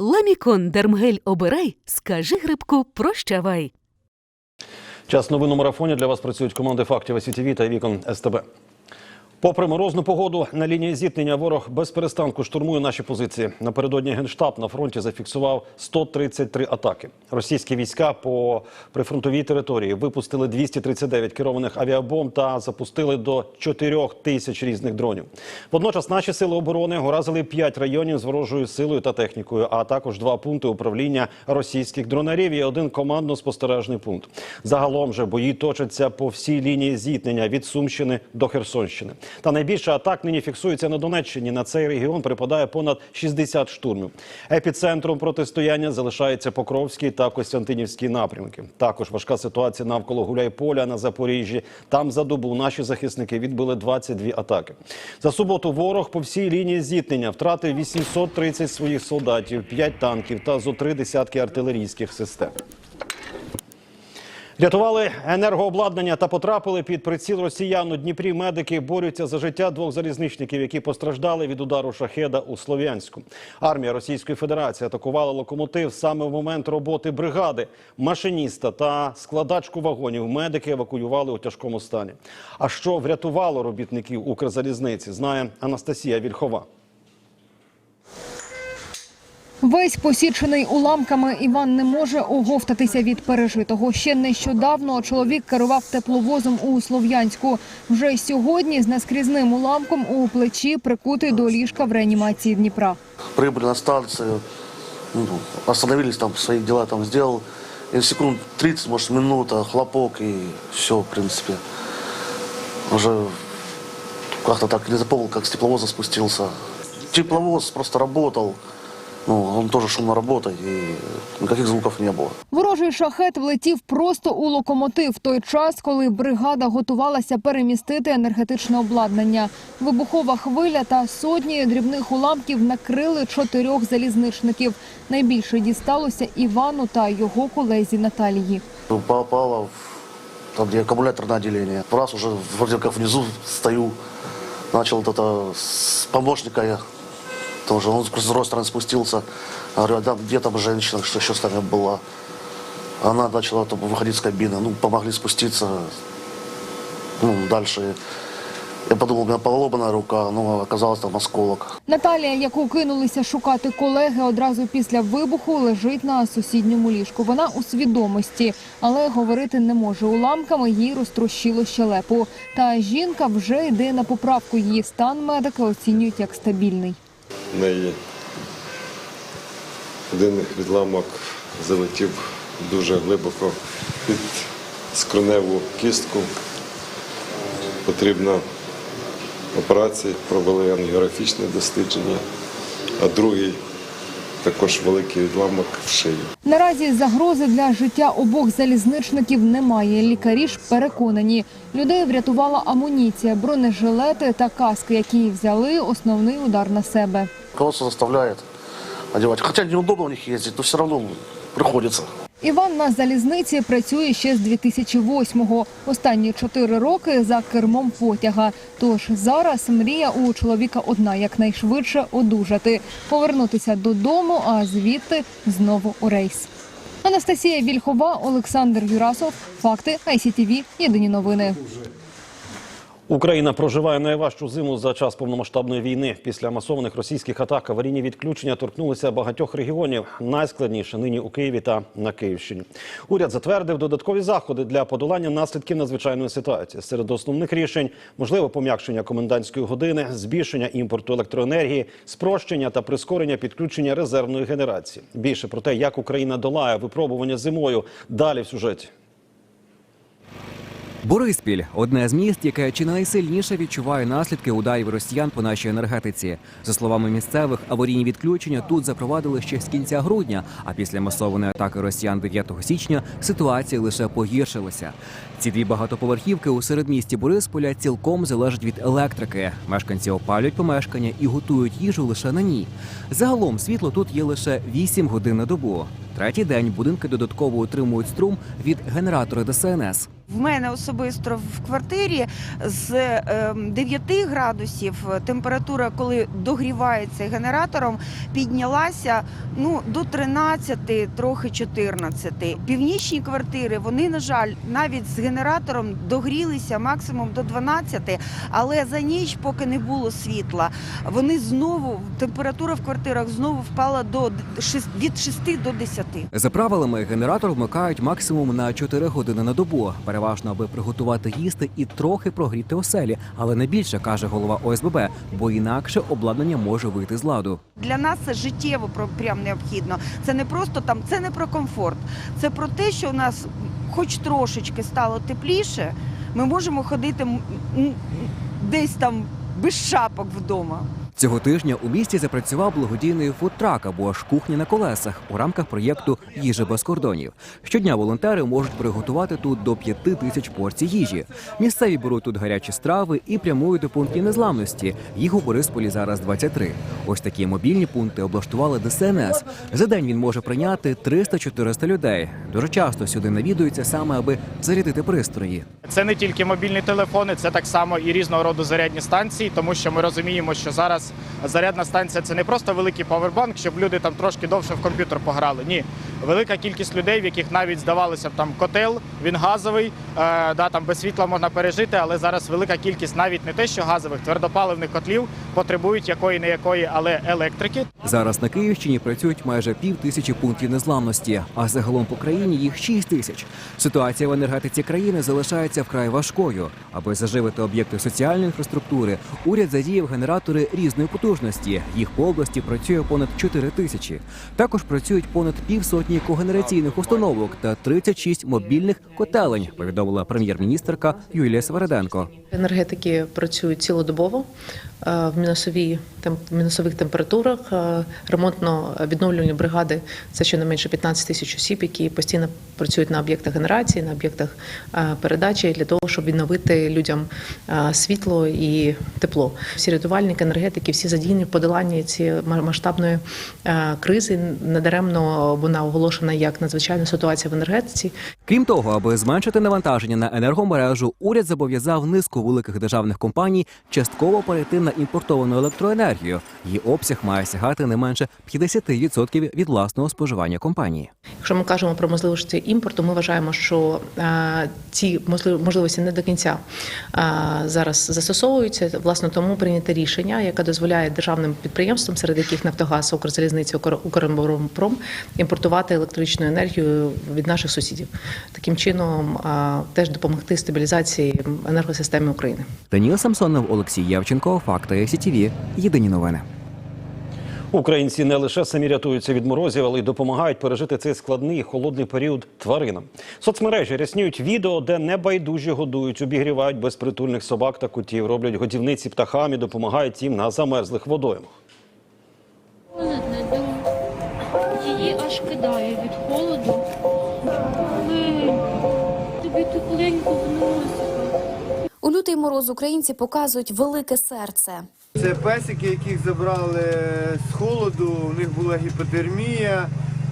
Ламікон Дермгель обирай, скажи грибку прощавай. Час новин у марафоні для вас працюють команди фактів СІТВ та Вікон СТБ. Попри морозну погоду, на лінії зіткнення ворог без перестанку штурмує наші позиції. Напередодні генштаб на фронті зафіксував 133 атаки. Російські війська по прифронтовій території випустили 239 керованих авіабомб та запустили до 4 тисяч різних дронів. Водночас наші сили оборони уразили 5 районів з ворожою силою та технікою, а також два пункти управління російських дронарів і один командно-спостережний пункт. Загалом же бої точаться по всій лінії зіткнення від Сумщини до Херсонщини. Та найбільше атак нині фіксується на Донеччині. На цей регіон припадає понад 60 штурмів. Епіцентром протистояння залишається Покровський та Костянтинівський напрямки. Також важка ситуація навколо Гуляйполя на Запоріжжі. Там за добу наші захисники відбили 22 атаки. За суботу ворог по всій лінії зіткнення втратив 830 своїх солдатів, 5 танків та зо три десятки артилерійських систем. Рятували енергообладнання та потрапили під приціл росіян. У Дніпрі медики борються за життя двох залізничників, які постраждали від удару шахеда у Слов'янську. Армія Російської Федерації атакувала локомотив саме в момент роботи бригади. Машиніста та складачку вагонів медики евакуювали у тяжкому стані. А що врятувало робітників Укрзалізниці, знає Анастасія Вільхова. Весь посічений уламками Іван не може оговтатися від пережитого. Ще нещодавно чоловік керував тепловозом у Слов'янську. Вже сьогодні з наскрізним уламком у плечі прикутий до ліжка в реанімації Дніпра. Прибыли на станцию, ну, там, свои дела там сделал. И секунд 30, может, минута, хлопок, и все, в принципе. Уже как-то так не запомнил, как с тепловоза спустился. Тепловоз просто работал, ну, он тоже шумно работает, и никаких звуков не было. Ворожий шахет влетів просто у локомотив в той час, коли бригада готувалася перемістити енергетичне обладнання. Вибухова хвиля та сотні дрібних уламків накрили чотирьох залізничників. Найбільше дісталося Івану та його колезі Наталії. Попало в, там, где аккумуляторное отделение. Раз уже вроде как внизу стою, начал вот помощника я тоже. Он с другой стороны спустился. Говорю, а там, где там женщина, что еще с нами была? Она начала там, выходить с кабины. Ну, помогли спуститься. Ну, дальше я подумал, у меня поломанная рука, но оказалось там осколок. Наталія, яку кинулися шукати колеги одразу після вибуху, лежить на сусідньому ліжку. Вона у свідомості, але говорити не може. Уламками їй розтрощило щелепу. Та жінка вже йде на поправку. Її стан медики оцінюють як стабільний. Неї один відламок залетів дуже глибоко під скроневу кістку. Потрібна операція, провели ангіографічне дослідження, а другий також великий відламок в шиї. Наразі загрози для життя обох залізничників немає. Лікарі ж переконані, людей врятувала амуніція, бронежилети та каски, які взяли основний удар на себе. Руководство заставляє одягати. Хоча неудобно в них їздити, але все одно приходится. Іван на залізниці працює ще з 2008-го. Останні чотири роки за кермом потяга. Тож зараз мрія у чоловіка одна якнайшвидше одужати, повернутися додому, а звідти знову у рейс. Анастасія Вільхова, Олександр Юрасов. Факти ICTV. Єдині новини. Україна проживає найважчу зиму за час повномасштабної війни. Після масованих російських атак аварійні відключення торкнулися багатьох регіонів. Найскладніше нині у Києві та на Київщині. Уряд затвердив додаткові заходи для подолання наслідків надзвичайної ситуації. Серед основних рішень можливе пом'якшення комендантської години, збільшення імпорту електроенергії, спрощення та прискорення підключення резервної генерації. Більше про те, як Україна долає випробування зимою. Далі в сюжеті. Бориспіль одне з міст, яке чи найсильніше відчуває наслідки ударів росіян по нашій енергетиці. За словами місцевих, аварійні відключення тут запровадили ще з кінця грудня. А після масованої атаки росіян 9 січня ситуація лише погіршилася. Ці дві багатоповерхівки у середмісті Борисполя цілком залежать від електрики. Мешканці опалюють помешкання і готують їжу лише на ній. Загалом світло тут є лише 8 годин на добу. Третій день будинки додатково отримують струм від генератора ДСНС. В мене особисто в квартирі з ем, 9 градусів температура, коли догрівається генератором, піднялася ну до 13, трохи 14. Північні квартири вони, на жаль, навіть з генератором догрілися максимум до 12, але за ніч, поки не було світла, вони знову температура в квартирах знову впала до від 6 до 10. За правилами, генератор вмикають максимум на 4 години на добу, переважно аби приготувати їсти і трохи прогріти оселі, але не більше каже голова ОСББ, бо інакше обладнання може вийти з ладу. Для нас це життєво прям необхідно. Це не просто там, це не про комфорт. Це про те, що у нас хоч трошечки стало тепліше, ми можемо ходити десь там без шапок вдома. Цього тижня у місті запрацював благодійний фудтрак або ж кухня на колесах у рамках проєкту Їжа без кордонів. Щодня волонтери можуть приготувати тут до п'яти тисяч порцій їжі. Місцеві беруть тут гарячі страви і прямують до пунктів незламності. Їх у Борисполі зараз 23. Ось такі мобільні пункти облаштували ДСНС. За день він може прийняти 300-400 людей. Дуже часто сюди навідуються саме аби зарядити пристрої. Це не тільки мобільні телефони, це так само і різного роду зарядні станції, тому що ми розуміємо, що зараз зарядна станція це не просто великий павербанк, щоб люди там трошки довше в комп'ютер пограли. Ні, велика кількість людей, в яких навіть здавалося б там котел, він газовий, е, да там без світла можна пережити, але зараз велика кількість навіть не те, що газових твердопаливних котлів потребують якої не якої, але електрики. Зараз на Київщині працюють майже пів тисячі пунктів незламності, а загалом по країні їх 6 тисяч. Ситуація в енергетиці країни залишається вкрай важкою. Аби заживити об'єкти соціальної інфраструктури, уряд задіяв генератори різної потужності. Їх по області працює понад 4 тисячі. Також працюють понад півсотні когенераційних установок та 36 мобільних котелень. Повідомила прем'єр-міністерка Юлія Свереденко. Енергетики працюють цілодобово в мінусовій в мінусових температурах. Е, Ремонтно-відновлювальні бригади це щонайменше 15 тисяч осіб, які постійно працюють на об'єктах генерації, на об'єктах е, передачі для того, щоб відновити людям е, світло і тепло. Всі рятувальники, енергетики, всі задіяні в подоланні цієї ма- масштабної е, кризи. Недаремно вона оголошена як надзвичайна ситуація в енергетиці. Крім того, аби зменшити навантаження на енергомережу, уряд зобов'язав низку великих державних компаній частково перейти на імпортовану електроенергію. Її обсяг має сягати не менше 50% від власного споживання компанії. Якщо ми кажемо про можливості імпорту, ми вважаємо, що е, ці можли- можливості не до кінця е, зараз застосовуються. Власне, тому прийнято рішення, яке дозволяє державним підприємствам, серед яких Нафтогаз, Укрзалізниця, Укр- Укроборонпром, імпортувати електричну енергію від наших сусідів. Таким чином теж допомогти стабілізації енергосистеми України. Даніл Самсонов, Олексій Явченко, Факти СІТІВІ. Єдині новини. Українці не лише самі рятуються від морозів, але й допомагають пережити цей складний і холодний період тваринам. Соцмережі ряснюють відео, де небайдужі годують, обігрівають безпритульних собак та котів, роблять годівниці птахам і допомагають їм на замерзлих водоймах. Холодно. Її аж кидає від холоду. Носика. У лютий мороз українці показують велике серце. Це песики, яких забрали з холоду, у них була гіпотермія,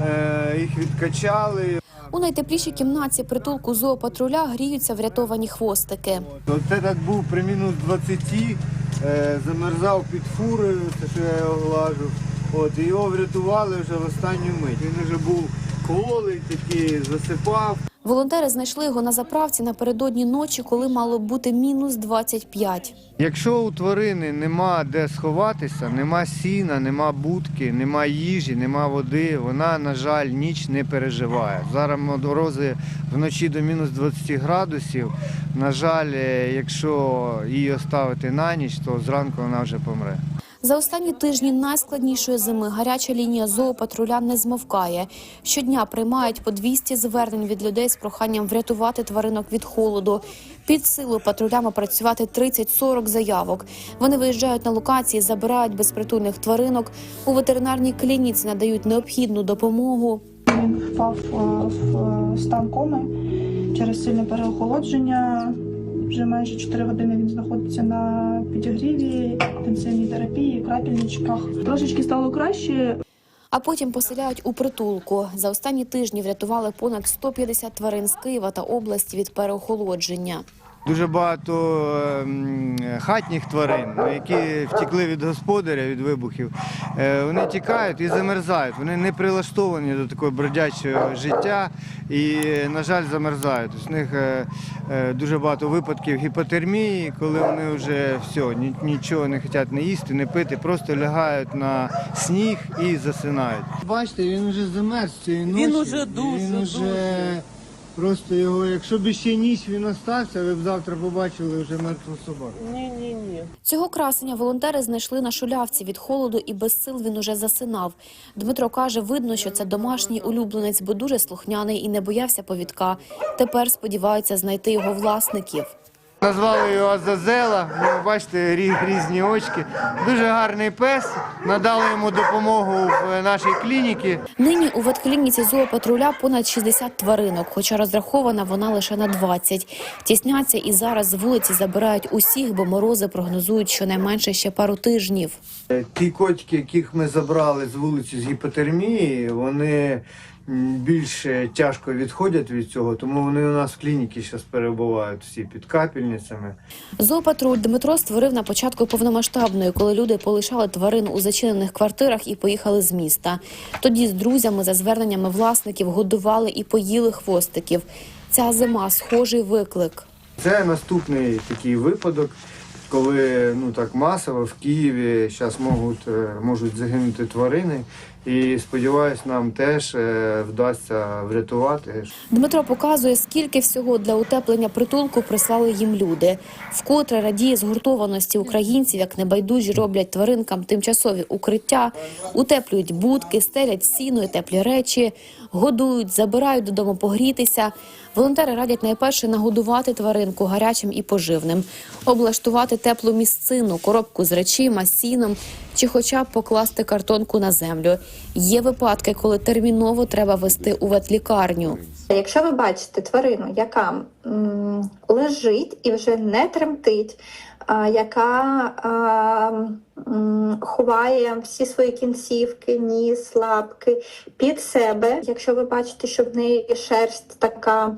е, їх відкачали. У найтеплішій кімнаті притулку зоопатруля гріються врятовані хвостики. Оце так був при мінус 20, е, замерзав під фурою, це що я його глажу. От, його врятували вже в останню мить. Він вже був кволий, такий, засипав. Волонтери знайшли його на заправці напередодні ночі, коли мало бути мінус 25. Якщо у тварини нема де сховатися, нема сіна, нема будки, нема їжі, нема води, вона, на жаль, ніч не переживає. Зараз морози вночі до мінус 20 градусів. На жаль, е, якщо її оставити на ніч, то зранку вона вже помре. За останні тижні найскладнішої зими гаряча лінія зоопатруля не змовкає. Щодня приймають по 200 звернень від людей з проханням врятувати тваринок від холоду. Під силу патрулями працювати 30-40 заявок. Вони виїжджають на локації, забирають безпритульних тваринок. У ветеринарній клініці надають необхідну допомогу. Він впав е, в стан коми через сильне переохолодження. Вже майже 4 години він знаходиться на підігріві, інтенсивній терапії, крапельничках. Трошечки стало краще, а потім поселяють у притулку. За останні тижні врятували понад 150 тварин з Києва та області від переохолодження. Дуже багато ем, хатніх тварин, ну, які втекли від господаря від вибухів. Е, Вони тікають і замерзають. Вони не прилаштовані до такого бродячого життя і, на жаль, замерзають. У них е, е, дуже багато випадків гіпотермії, коли вони вже все, нічого не хочуть не їсти, не пити, просто лягають на сніг і засинають. Бачите, він вже замерз цієї ночі. Він уже дуже, він уже Просто його, якщо б ще ніч він остався, ви б завтра побачили вже мертву собаку. Ні, ні Цього красення волонтери знайшли на шулявці від холоду і без сил він уже засинав. Дмитро каже, видно, що це домашній улюбленець, бо дуже слухняний і не боявся повідка. Тепер сподіваються знайти його власників. Назвали його Азазела, ви бачите, різні очки. Дуже гарний пес. Надали йому допомогу в нашій клініці. Нині у ветклініці зоопатруля понад 60 тваринок, хоча розрахована вона лише на 20. Тісняться і зараз з вулиці забирають усіх, бо морози прогнозують щонайменше ще пару тижнів. Ті котики, яких ми забрали з вулиці з гіпотермії, вони більш тяжко відходять від цього, тому вони у нас в клініці зараз перебувають всі під капельницями. Зоопатруль Дмитро створив на початку повномасштабної, коли люди полишали тварин у зачинених квартирах і поїхали з міста. Тоді з друзями за зверненнями власників годували і поїли хвостиків. Ця зима схожий виклик. Це наступний такий випадок, коли ну так масово в Києві зараз можуть, е, можуть загинути тварини. І сподіваюсь, нам теж е, вдасться врятувати. Дмитро показує, скільки всього для утеплення притулку прислали їм люди. Вкотре радіє згуртованості українців, як небайдужі роблять тваринкам тимчасові укриття, утеплюють будки, стелять сіно і теплі речі, годують, забирають додому погрітися. Волонтери радять найперше нагодувати тваринку гарячим і поживним, облаштувати теплу місцину, коробку з речима, сіном чи хоча б покласти картонку на землю. Є випадки, коли терміново треба вести у ветлікарню. Якщо ви бачите тварину, яка м, лежить і вже не тремтить, яка ховає всі свої кінцівки, ніс, лапки під себе, якщо ви бачите, що в неї шерсть така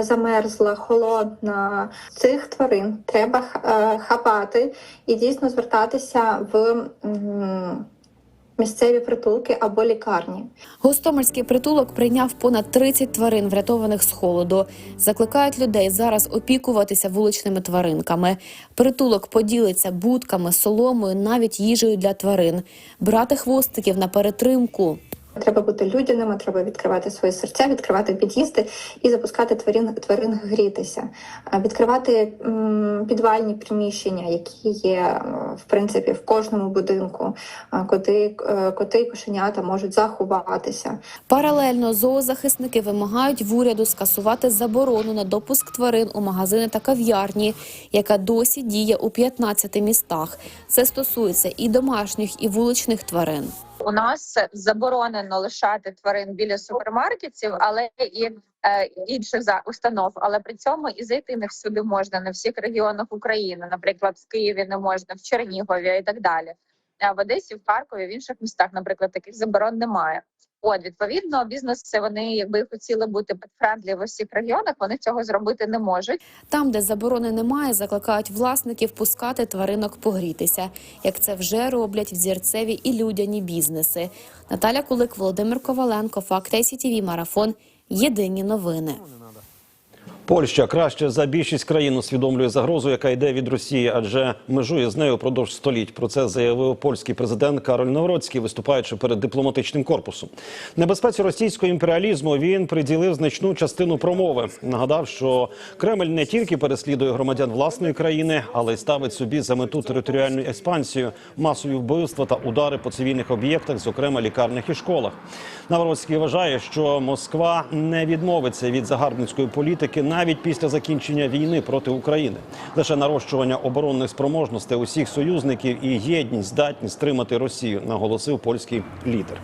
замерзла, холодна, цих тварин треба е, хапати і дійсно звертатися в місцеві притулки або лікарні. Гостомельський притулок прийняв понад 30 тварин, врятованих з холоду. Закликають людей зараз опікуватися вуличними тваринками. Притулок поділиться будками, соломою, навіть їжею для тварин, брати хвостиків на перетримку. Треба бути людяними, треба відкривати свої серця, відкривати під'їзди і запускати тварин тварин грітися, відкривати підвальні приміщення, які є е, в принципі в кожному будинку, куди е, коти і кошенята можуть заховатися. Паралельно зоозахисники вимагають в уряду скасувати заборону на допуск тварин у магазини та кав'ярні, яка досі діє у 15 містах. Це стосується і домашніх, і вуличних тварин. У нас заборонено лишати тварин біля супермаркетів, але і е, інших за установ. Але при цьому і зайти не всюди можна, не всіх регіонах України. Наприклад, в Києві не можна, в Чернігові і так далі. А в Одесі, в Харкові, в інших містах, наприклад, таких заборон немає. От відповідно, бізнеси вони, якби хотіли бути петфрендлі в усіх регіонах, вони цього зробити не можуть. Там, де заборони немає, закликають власників пускати тваринок погрітися, як це вже роблять взірцеві і людяні бізнеси. Наталя Кулик, Володимир Коваленко, Факт ICTV, Марафон. Єдині новини. Польща краще за більшість країн усвідомлює загрозу, яка йде від Росії, адже межує з нею впродовж століть. Про це заявив польський президент Кароль Навроцький, виступаючи перед дипломатичним корпусом. Небезпеці російського імперіалізму він приділив значну частину промови. Нагадав, що Кремль не тільки переслідує громадян власної країни, але й ставить собі за мету територіальну експансію, масові вбивства та удари по цивільних об'єктах, зокрема лікарнях і школах. Навроцький вважає, що Москва не відмовиться від загарбницької політики навіть після закінчення війни проти України. Лише нарощування оборонних спроможностей усіх союзників і єдність здатність стримати Росію, наголосив польський лідер.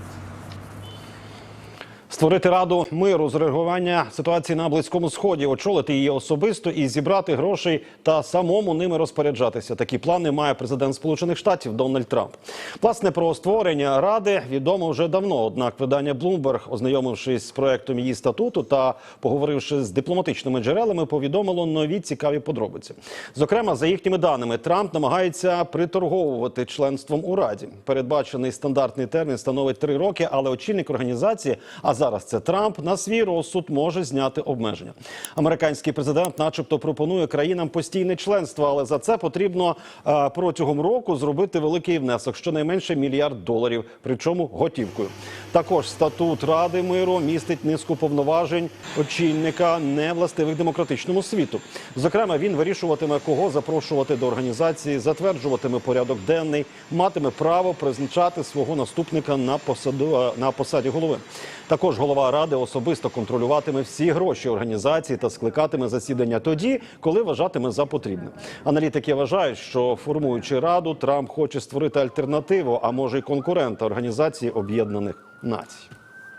Створити раду миру з реагування ситуації на близькому сході, очолити її особисто і зібрати грошей та самому ними розпоряджатися. Такі плани має президент Сполучених Штатів Дональд Трамп. Власне про створення ради відомо вже давно. Однак видання Bloomberg, ознайомившись з проектом її статуту та поговоривши з дипломатичними джерелами, повідомило нові цікаві подробиці. Зокрема, за їхніми даними, Трамп намагається приторговувати членством у раді. Передбачений стандартний термін становить три роки, але очільник організації, а зараз це Трамп, на свій розсуд може зняти обмеження. Американський президент, начебто, пропонує країнам постійне членство, але за це потрібно е, протягом року зробити великий внесок, щонайменше мільярд доларів, причому готівкою. Також статут Ради миру містить низку повноважень очільника невластивих демократичному світу. Зокрема, він вирішуватиме, кого запрошувати до організації, затверджуватиме порядок денний, матиме право призначати свого наступника на посаду е, на посаді голови. Також голова ради особисто контролюватиме всі гроші організації та скликатиме засідання тоді, коли вважатиме за потрібне. Аналітики вважають, що формуючи раду, Трамп хоче створити альтернативу, а може й конкурента Організації Об'єднаних Націй.